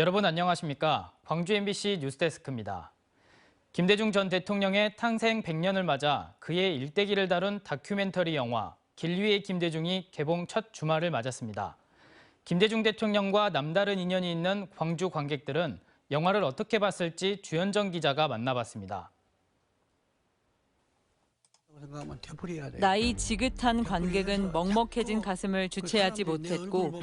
여러분 안녕하십니까? 광주 MBC 뉴스데스크입니다. 김대중 전 대통령의 탄생 100년을 맞아 그의 일대기를 다룬 다큐멘터리 영화 길 위의 김대중이 개봉 첫 주말을 맞았습니다. 김대중 대통령과 남다른 인연이 있는 광주 관객들은 영화를 어떻게 봤을지 주현정 기자가 만나봤습니다. 나이 지긋한 관객은 먹먹해진 가슴을 주체하지 못했고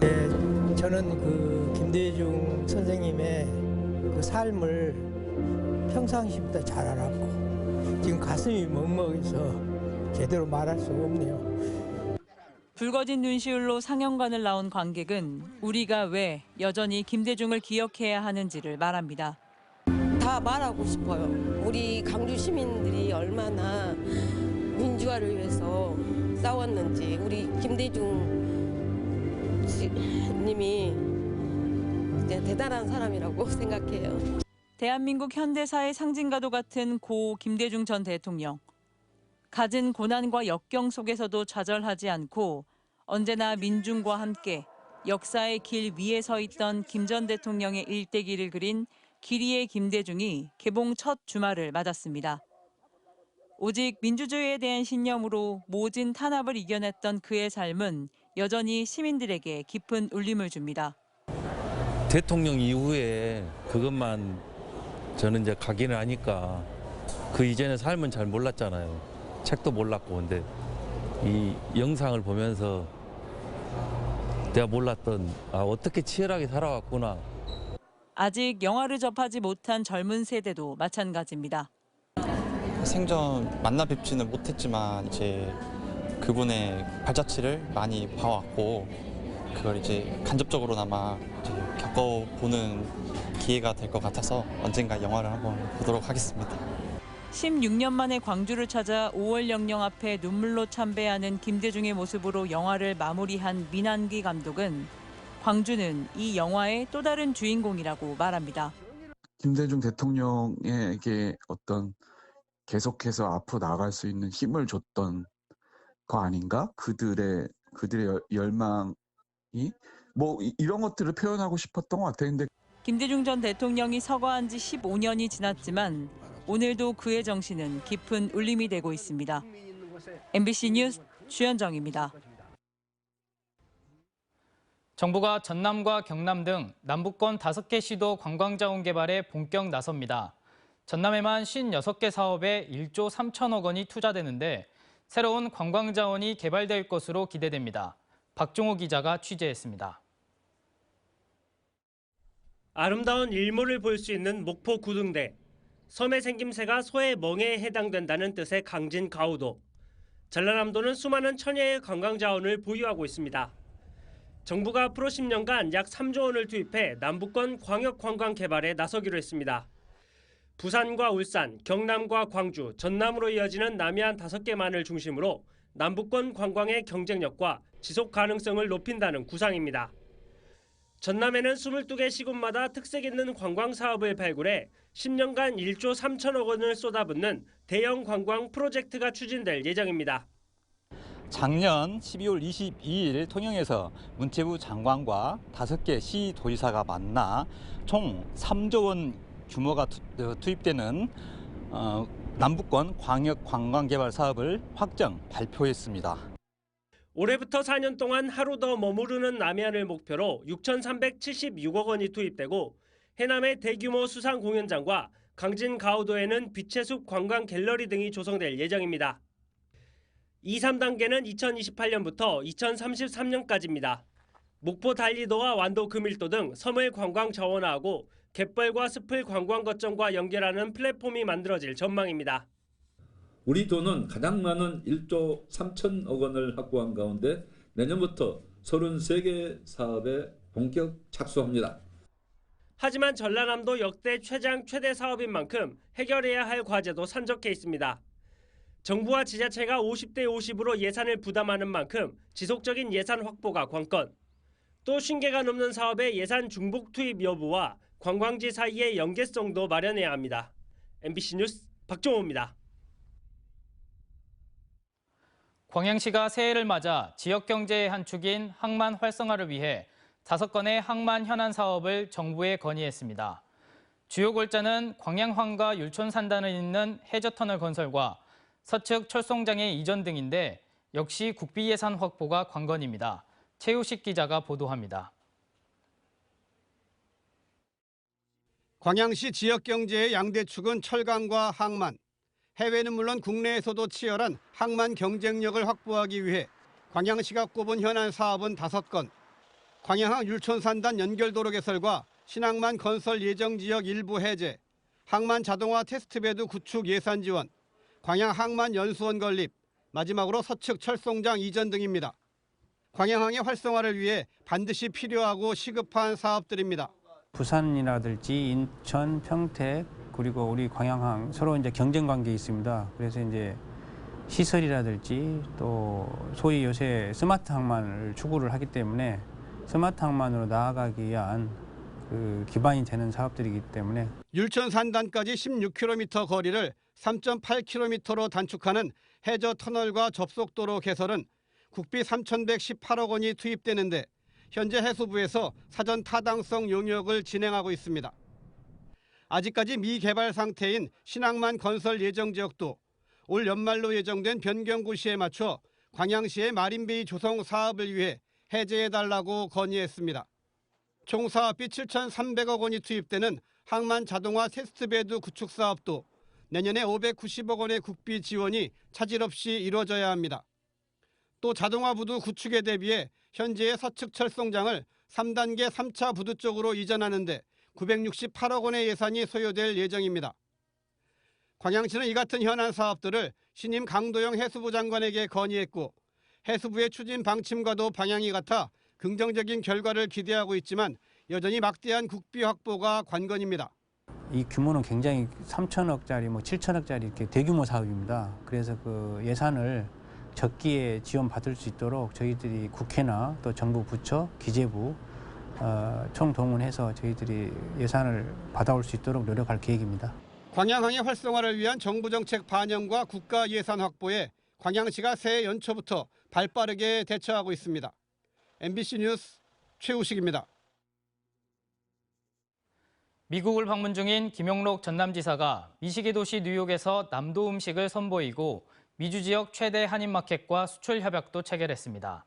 네, 저는 그 김대중 선생님의 그 삶을 평상시보다 잘 알았고 지금 가슴이 먹먹해서 제대로 말할 수가 없네요. 붉어진 눈시울로 상영관을 나온 관객은 우리가 왜 여전히 김대중을 기억해야 하는지를 말합니다. 다 말하고 싶어요. 우리 강주 시민들이 얼마나 민주화를 위해서 싸웠는지 우리 김대중 씨- 님이 진짜 대단한 사람이라고 생각해요. 대한민국 현대사의 상징과도 같은 고 김대중 전 대통령. 갖은 고난과 역경 속에서도 좌절하지 않고 언제나 민중과 함께 역사의 길 위에 서 있던 김 전 대통령의 일대기를 그린 길이의 김대중이 개봉 첫 주말을 맞았습니다. 오직 민주주의에 대한 신념으로 모진 탄압을 이겨냈던 그의 삶은 여전히 시민들에게 깊은 울림을 줍니다. 대통령 이후에 그것만 저는 이제 각인을 하니까 그 이전의 삶은 잘 몰랐잖아요. 책도 몰랐고 근데 이 영상을 보면서 내가 몰랐던 아 어떻게 치열하게 살아왔구나 아직 영화를 접하지 못한 젊은 세대도 마찬가지입니다. 생전 만나 뵙지는 못했지만 이제 그분의 발자취를 많이 봐왔고 그걸 이제 간접적으로나마 이제 겪어보는 기회가 될 것 같아서 언젠가 영화를 한번 보도록 하겠습니다. 16년 만에 광주를 찾아 5월 영령 앞에 눈물로 참배하는 김대중의 모습으로 영화를 마무리한 민한기 감독은 광주는 이 영화의 또 다른 주인공이라고 말합니다. 김대중 대통령에게 어떤 계속해서 앞으로 나갈 수 있는 힘을 줬던 거 아닌가? 그들의 그들의 열- 열망이 뭐 이- 이런 것들을 표현하고 싶었던 것 같아요. 근데 김대중 전 대통령이 서거한 지 15년이 지났지만 오늘도 그의 정신은 깊은 울림이 되고 있습니다. MBC 뉴스 주현정입니다. 정부가 전남과 경남 등 남부권 5개 시도 관광자원 개발에 본격 나섭니다. 전남에만 56개 사업에 1조 3천억 원이 투자되는데 새로운 관광 자원이 개발될 것으로 기대됩니다. 박종호 기자가 취재했습니다. 아름다운 일몰을 볼 수 있는 목포 구둥대. 섬의 생김새가 소의 멍에에 해당된다는 뜻의 강진 가우도. 전라남도는 수많은 천혜의 관광 자원을 보유하고 있습니다. 정부가 앞으로 10년간 약 3조 원을 투입해 남부권 광역 관광 개발에 나서기로 했습니다. 부산과 울산, 경남과 광주, 전남으로 이어지는 남해안 5개만을 중심으로 남부권 관광의 경쟁력과 지속 가능성을 높인다는 구상입니다. 전남에는 22개 시군마다 특색 있는 관광 사업을 발굴해 10년간 1조 3천억 원을 쏟아붓는 대형 관광 프로젝트가 추진될 예정입니다. 작년 12월 22일 통영에서 문체부 장관과 다섯 개 시도지사가 만나 총 3조 원 규모가 투, 어, 투입되는 어, 남북권 광역 관광 개발 사업을 확정 발표했습니다. 올해부터 4년 동안 하루 더 머무르는 남해안을 목표로 6,376억 원이 투입되고 해남의 대규모 수상 공연장과 강진 가우도에는 빛의 숲 관광 갤러리 등이 조성될 예정입니다. 2, 3단계는 2028년부터 2033년까지입니다. 목포 달리도와 완도 금일도 등 섬을 관광 자원화하고 갯벌과 숲을 관광 거점과 연결하는 플랫폼이 만들어질 전망입니다. 우리 돈은 가장 많은 1조 3천억 원을 확보한 가운데 내년부터 33개 사업에 본격 착수합니다. 하지만 전라남도 역대 최장 최대 사업인 만큼 해결해야 할 과제도 산적해 있습니다. 정부와 지자체가 50대 50으로 예산을 부담하는 만큼 지속적인 예산 확보가 관건. 또 신계가 넘는 사업의 예산 중복 투입 여부와 관광지 사이의 연계성도 마련해야 합니다. MBC 뉴스 박종호입니다. 광양시가 새해를 맞아 지역 경제의 한 축인 항만 활성화를 위해 다섯 건의 항만 현안 사업을 정부에 건의했습니다. 주요 골자는 광양항과 율촌 산단을 잇는 해저터널 건설과 서측 철송장의 이전 등인데 역시 국비 예산 확보가 관건입니다. 최우식 기자가 보도합니다. 광양시 지역 경제의 양대 축은 철강과 항만. 해외는 물론 국내에서도 치열한 항만 경쟁력을 확보하기 위해 광양시가 꼽은 현안 사업은 다섯 건. 광양항 율촌산단 연결도로 개설과 신항만 건설 예정 지역 일부 해제, 항만 자동화 테스트베드 구축 예산 지원, 광양 항만 연수원 건립, 마지막으로 서측 철송장 이전 등입니다. 광양항의 활성화를 위해 반드시 필요하고 시급한 사업들입니다. 부산이라든지 인천, 평택 그리고 우리 광양항 서로 이제 경쟁 관계에 있습니다. 그래서 이제 시설이라든지 또 소위 요새 스마트 항만을 추구를 하기 때문에 스마트 항만으로 나아가기 위한 그 기반이 되는 사업들이기 때문에 율천 산단까지 16km 거리를 3.8km로 단축하는 해저 터널과 접속도로 개설은 국비 3,118억 원이 투입되는데 현재 해수부에서 사전 타당성 용역을 진행하고 있습니다. 아직까지 미개발 상태인 신항만 건설 예정 지역도 올 연말로 예정된 변경구시에 맞춰 광양시의 마린베이 조성 사업을 위해 해제해달라고 건의했습니다. 총 사업비 7,300억 원이 투입되는 항만 자동화 테스트베드 구축 사업도 내년에 590억 원의 국비 지원이 차질 없이 이루어져야 합니다. 또 자동화 부두 구축에 대비해 현재의 서측 철송장을 3단계 3차 부두 쪽으로 이전하는데 968억 원의 예산이 소요될 예정입니다. 광양시는 이 같은 현안 사업들을 신임 강도영 해수부 장관에게 건의했고 해수부의 추진 방침과도 방향이 같아 긍정적인 결과를 기대하고 있지만 여전히 막대한 국비 확보가 관건입니다. 이 규모는 굉장히 3천억짜리, 뭐 7천억짜리 이렇게 대규모 사업입니다. 그래서 그 예산을 적기에 지원받을 수 있도록 저희들이 국회나 또 정부 부처, 기재부 어, 총동원해서 저희들이 예산을 받아올 수 있도록 노력할 계획입니다. 광양항의 활성화를 위한 정부 정책 반영과 국가 예산 확보에 광양시가 새해 연초부터 발빠르게 대처하고 있습니다. MBC 뉴스 최우식입니다. 미국을 방문 중인 김용록 전남지사가 미식의 도시 뉴욕에서 남도 음식을 선보이고 미주 지역 최대 한인마켓과 수출 협약도 체결했습니다.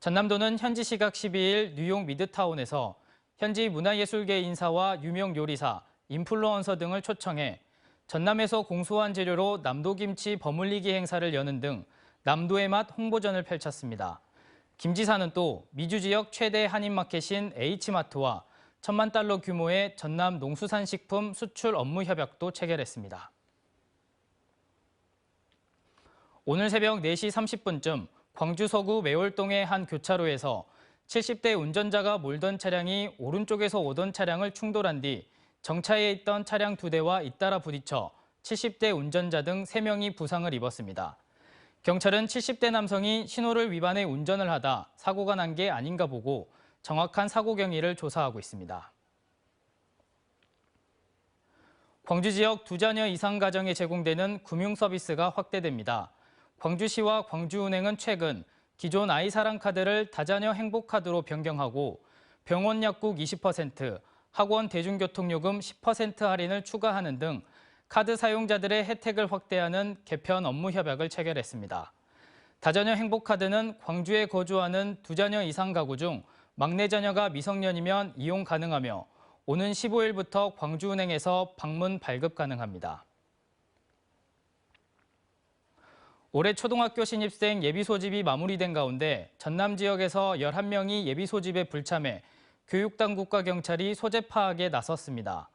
전남도는 현지 시각 12일 뉴욕 미드타운에서 현지 문화예술계 인사와 유명 요리사, 인플루언서 등을 초청해 전남에서 공수한 재료로 남도김치 버물리기 행사를 여는 등 남도의 맛 홍보전을 펼쳤습니다. 김 지사는 또 미주 지역 최대 한인마켓인 H마트와 천만 달러 규모의 전남 농수산식품 수출 업무 협약도 체결했습니다. 오늘 새벽 4시 30분쯤 광주 서구 매월동의 한 교차로에서 70대 운전자가 몰던 차량이 오른쪽에서 오던 차량을 충돌한 뒤 정차해 있던 차량 두 대와 잇따라 부딪혀 70대 운전자 등 3명이 부상을 입었습니다. 경찰은 70대 남성이 신호를 위반해 운전을 하다 사고가 난 게 아닌가 보고 정확한 사고 경위를 조사하고 있습니다. 광주 지역 두 자녀 이상 가정에 제공되는 금융 서비스가 확대됩니다. 광주시와 광주은행은 최근 기존 아이사랑 카드를 다자녀 행복카드로 변경하고 병원 약국 20%, 학원 대중교통요금 10% 할인을 추가하는 등 카드 사용자들의 혜택을 확대하는 개편 업무 협약을 체결했습니다. 다자녀 행복카드는 광주에 거주하는 두 자녀 이상 가구 중 막내 자녀가 미성년이면 이용 가능하며 오는 15일부터 광주은행에서 방문 발급 가능합니다. 올해 초등학교 신입생 예비 소집이 마무리된 가운데 전남 지역에서 11명이 예비 소집에 불참해 교육당국과 경찰이 소재 파악에 나섰습니다.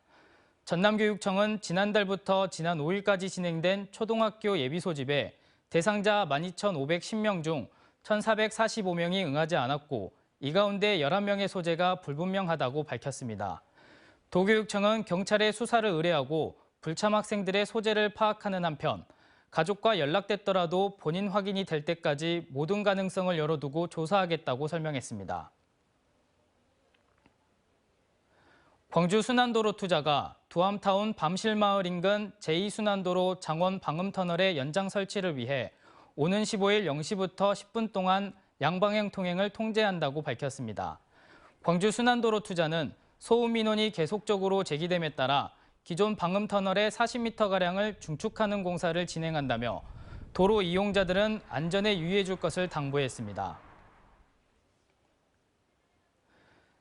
전남교육청은 지난달부터 지난 5일까지 진행된 초등학교 예비 소집에 대상자 12,510명 중 1,445명이 응하지 않았고 이 가운데 11명의 소재가 불분명하다고 밝혔습니다. 도교육청은 경찰에 수사를 의뢰하고 불참 학생들의 소재를 파악하는 한편 가족과 연락됐더라도 본인 확인이 될 때까지 모든 가능성을 열어두고 조사하겠다고 설명했습니다. 광주 순환도로 투자가 두암타운 밤실마을 인근 제2순환도로 장원 방음터널의 연장 설치를 위해 오는 15일 0시부터 10분 동안 양방향 통행을 통제한다고 밝혔습니다. 광주 순환도로 투자는 소음 민원이 계속적으로 제기됨에 따라 기존 방음 터널의 40m가량을 중축하는 공사를 진행한다며 도로 이용자들은 안전에 유의해 줄 것을 당부했습니다.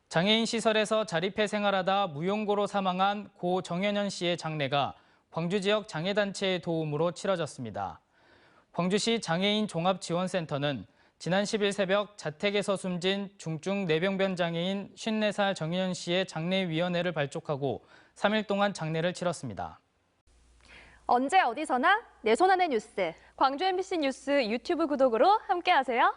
장애인 시설에서 자립해 생활하다 무용고로 사망한 고 정현현 씨의 장례가 광주 지역 장애단체의 도움으로 치러졌습니다. 광주시 장애인 종합지원센터는 지난 10일 새벽 자택에서 숨진 중증 뇌병변 장애인 54살 정현현 씨의 장례위원회를 발족하고 3일 동안 장례를 치렀습니다. 언제 어디서나 내 손안의 뉴스. 광주 MBC 뉴스 유튜브 구독으로 함께하세요.